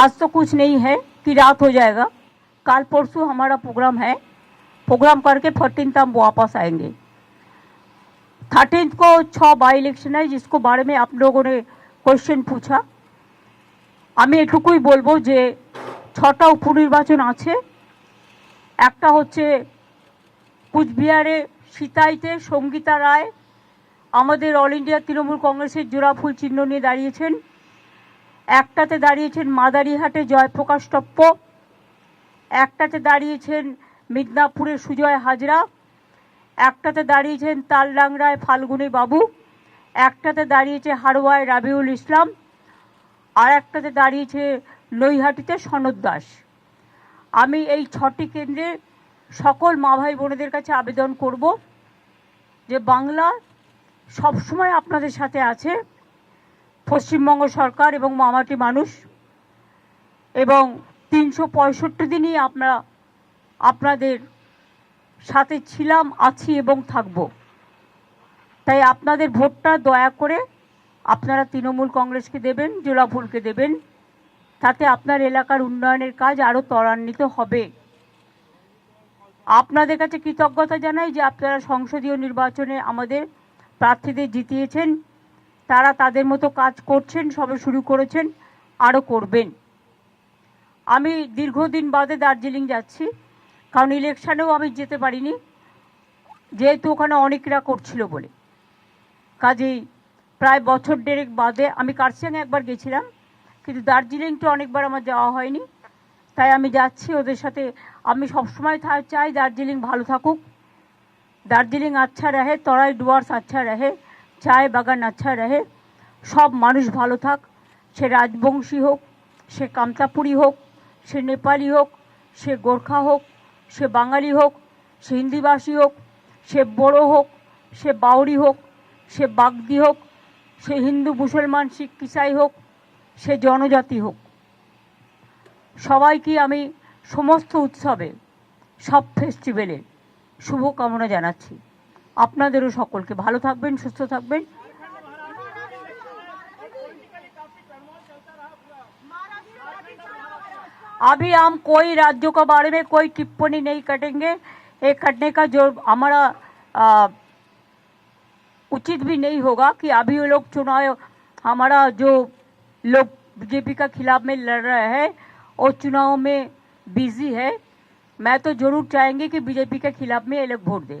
आज तो कुछ नहीं है कि रात हो जाएगा कल परसों हमारा प्रोग्राम है प्रोग्राम करके फोर्टीन हम वापस आएंगे थर्टीन को छः बाई इलेक्शन है जिसको बारे में आप लोगों ने কোশ্চেন पूछा আমি এটুকুই বলবো যে ছটা উপনির্বাচন আছে একটা হচ্ছে কুচবিহারে সিতাইতে সঙ্গীতা রায় আমাদের অল ইন্ডিয়া তৃণমূল কংগ্রেসের জোড়া ফুল চিহ্ন নিয়ে দাঁড়িয়েছেন একটাতে দাঁড়িয়েছেন মাদারিহাটে জয়প্রকাশ টপ্প, একটাতে দাঁড়িয়েছেন মিদনাপুরের সুজয় হাজরা, একটাতে দাঁড়িয়েছেন তালডাংরায় ফাল্গুনী বাবু, একটাতে দাঁড়িয়েছে হারোয়ায় রাবিউল ইসলাম, আর একটাতে দাঁড়িয়েছে নৈহাটিতে সনদ দাস। আমি এই ছটি কেন্দ্রে সকল মা ভাই বোনেদের কাছে আবেদন করব যে বাংলা সবসময় আপনাদের সাথে আছে। পশ্চিমবঙ্গ সরকার এবং মামাটি মানুষ এবং তিনশো পঁয়ষট্টি দিনই আমরা আপনাদের সাথে ছিলাম, আছি এবং থাকব। তাই আপনাদের ভোটটা দয়া করে আপনারা তৃণমূল কংগ্রেসকে দেবেন জোলাফুলকে দেবেন। তাতে আপনার এলাকার উন্নয়নের কাজ আরও ত্বরান্বিত হবে। আপনাদের কাছে কৃতজ্ঞতা জানাই যে আপনারা সংসদীয় নির্বাচনে আমাদের প্রার্থীদের জিতিয়েছেন। তারা তাদের মতো কাজ করছেন, সবে শুরু করেছেন আরও করবেন। আমি দীর্ঘদিন বাদে দার্জিলিং যাচ্ছি, কারণ ইলেকশানেও আমি যেতে পারিনি, যেহেতু ওখানে অনেকরা করছিল বলে। কাজেই প্রায় বছর দেড়েক বাদে আমি কার্সিয়াংয়ে একবার গেছিলাম, কিন্তু দার্জিলিংটা অনেকবার আমার যাওয়া হয়নি, তাই আমি যাচ্ছি ওদের সাথে। আমি সবসময় চাই দার্জিলিং ভালো থাকুক। দার্জিলিং আচ্ছা রহে, তরাই ডুয়ার্স আচ্ছা রহে। চায় বাগান আচ্ছা রহে সব মানুষ ভালো থাক সে রাজবংশী হোক সে কামতাপুরি হোক সে নেপালি হোক সে গোর্খা হোক সে বাঙালি হোক সে হিন্দিভাষী হোক সে বড়ো হোক সে বাউরি হোক সে বাগদি হোক সে হিন্দু মুসলমান শিখ ইসাই হোক সে জনজাতি হোক সবাইকে আমি সমস্ত উৎসবে সব ফেস্টিভ্যালে শুভকামনা জানাচ্ছি আপনাদেরও সকলকে ভালো থাকবেন সুস্থ থাকবেন अभी हम कोई राज्यों के बारे में कोई टिप्पणी नहीं करेंगे ये करने का जो हमारा आ, उचित भी नहीं होगा कि अभी वो लोग चुनाव हमारा जो लोग बीजेपी का खिलाफ में लड़ रहे हैं वो चुनाव में बिजी है मैं तो जरूर चाहेंगे कि बीजेपी के खिलाफ में ये लोग वोट दें